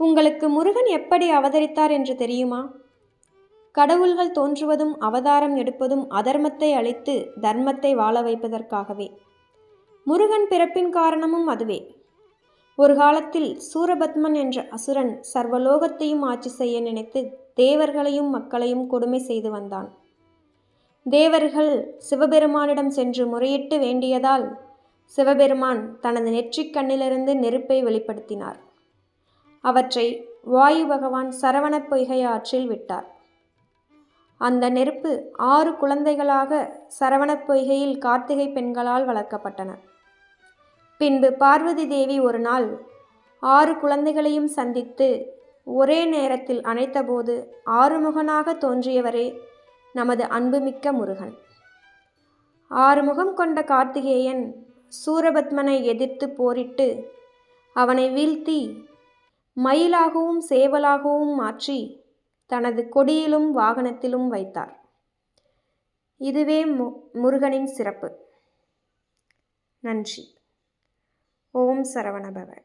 உங்களுக்கு முருகன் எப்படி அவதரித்தார் என்று தெரியுமா? கடவுள்கள் தோன்றுவதும் அவதாரம் எடுப்பதும் அதர்மத்தை அழித்து தர்மத்தை வாழ வைப்பதற்காகவே. முருகன் பிறப்பின் காரணமும் அதுவே. ஒரு காலத்தில் சூரபத்மன் என்ற அசுரன் சர்வலோகத்தையும் ஆட்சி செய்ய நினைத்து தேவர்களையும் மக்களையும் கொடுமை செய்து வந்தான். தேவர்கள் சிவபெருமானிடம் சென்று முறையிட்டு வேண்டியதால் சிவபெருமான் தனது நெற்றிக் கண்ணிலிருந்து நெருப்பை வெளிப்படுத்தினார். அவற்றை வாயு பகவான் சரவண பொய்கை ஆற்றில் விட்டார். அந்த நெருப்பு ஆறு குழந்தைகளாக சரவணப் பொய்கையில் கார்த்திகை பெண்களால் வளர்க்கப்பட்டன. பின்பு பார்வதி தேவி ஒரு நாள் ஆறு குழந்தைகளையும் சந்தித்து ஒரே நேரத்தில் அணைத்தபோது ஆறுமுகனாக தோன்றியவரே நமது அன்புமிக்க முருகன். ஆறுமுகம் கொண்ட கார்த்திகேயன் சூரபத்மனை எதிர்த்து போரிட்டு அவனை வீழ்த்தி மயிலாகவும் சேவலாகவும் மாற்றி தனது கொடியிலும் வாகனத்திலும் வைத்தார். இதுவே மு முருகனின் சிறப்பு. நன்றி. ஓம் சரவணபவன்